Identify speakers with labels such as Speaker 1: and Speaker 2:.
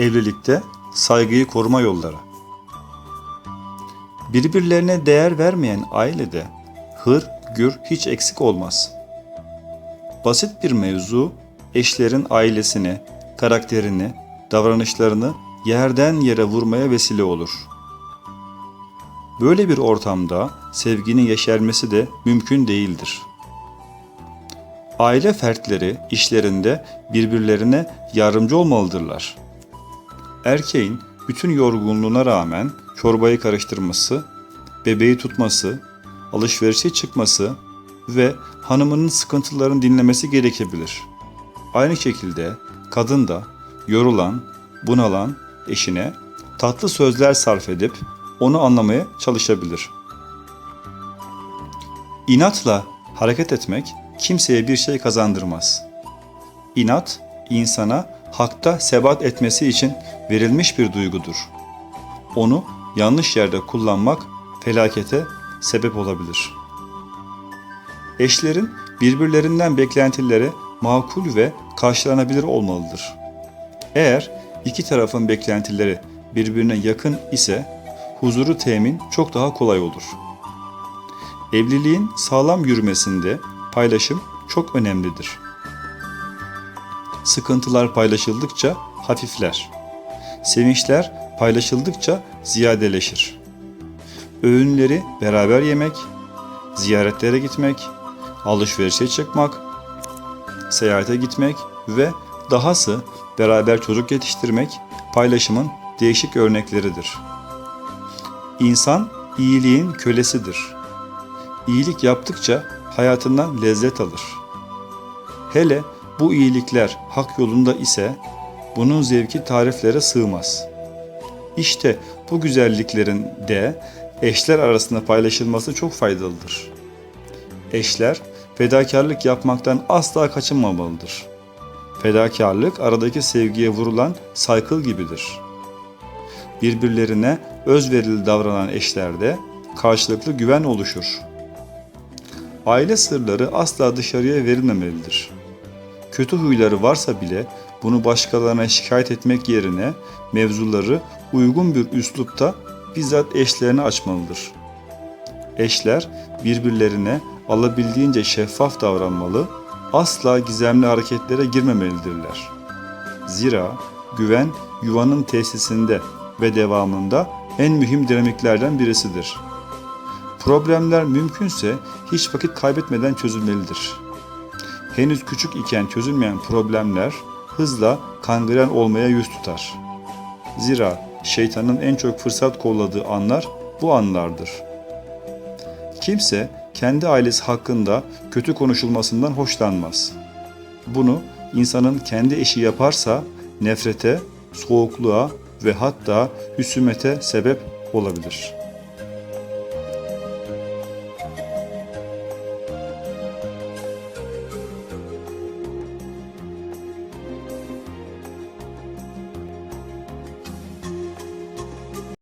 Speaker 1: Evlilikte saygıyı koruma yolları. Birbirlerine değer vermeyen ailede hır, gür hiç eksik olmaz. Basit bir mevzu eşlerin ailesini, karakterini, davranışlarını yerden yere vurmaya vesile olur. Böyle bir ortamda sevginin yeşermesi de mümkün değildir. Aile fertleri işlerinde birbirlerine yardımcı olmalıdırlar. Erkeğin bütün yorgunluğuna rağmen çorbayı karıştırması, bebeği tutması, alışverişe çıkması ve hanımının sıkıntılarını dinlemesi gerekebilir. Aynı şekilde kadın da yorulan, bunalan eşine tatlı sözler sarf edip onu anlamaya çalışabilir. İnatla hareket etmek kimseye bir şey kazandırmaz. İnat insana hakta sebat etmesi için verilmiş bir duygudur. Onu yanlış yerde kullanmak felakete sebep olabilir. Eşlerin birbirlerinden beklentileri makul ve karşılanabilir olmalıdır. Eğer iki tarafın beklentileri birbirine yakın ise huzuru temin çok daha kolay olur. Evliliğin sağlam yürümesinde paylaşım çok önemlidir. Sıkıntılar paylaşıldıkça hafifler. Sevinçler paylaşıldıkça ziyadeleşir. Öğünleri beraber yemek, ziyaretlere gitmek, alışverişe çıkmak, seyahate gitmek ve dahası beraber çocuk yetiştirmek paylaşımın değişik örnekleridir. İnsan iyiliğin kölesidir. İyilik yaptıkça hayatından lezzet alır. Hele bu iyilikler hak yolunda ise bunun zevki tariflere sığmaz. İşte bu güzelliklerin de eşler arasında paylaşılması çok faydalıdır. Eşler fedakarlık yapmaktan asla kaçınmamalıdır. Fedakarlık aradaki sevgiye vurulan saykıl gibidir. Birbirlerine özverili davranan eşlerde karşılıklı güven oluşur. Aile sırları asla dışarıya verilmemelidir. Kötü huyları varsa bile bunu başkalarına şikayet etmek yerine mevzuları uygun bir üslupta bizzat eşlerine açmalıdır. Eşler birbirlerine alabildiğince şeffaf davranmalı, asla gizemli hareketlere girmemelidirler. Zira güven yuvanın tesisinde ve devamında en mühim dinamiklerden birisidir. Problemler mümkünse hiç vakit kaybetmeden çözülmelidir. Henüz küçük iken çözülmeyen problemler hızla kangren olmaya yüz tutar. Zira şeytanın en çok fırsat kolladığı anlar bu anlardır. Kimse kendi ailesi hakkında kötü konuşulmasından hoşlanmaz. Bunu insanın kendi eşi yaparsa nefrete, soğukluğa ve hatta hüsümete sebep olabilir.''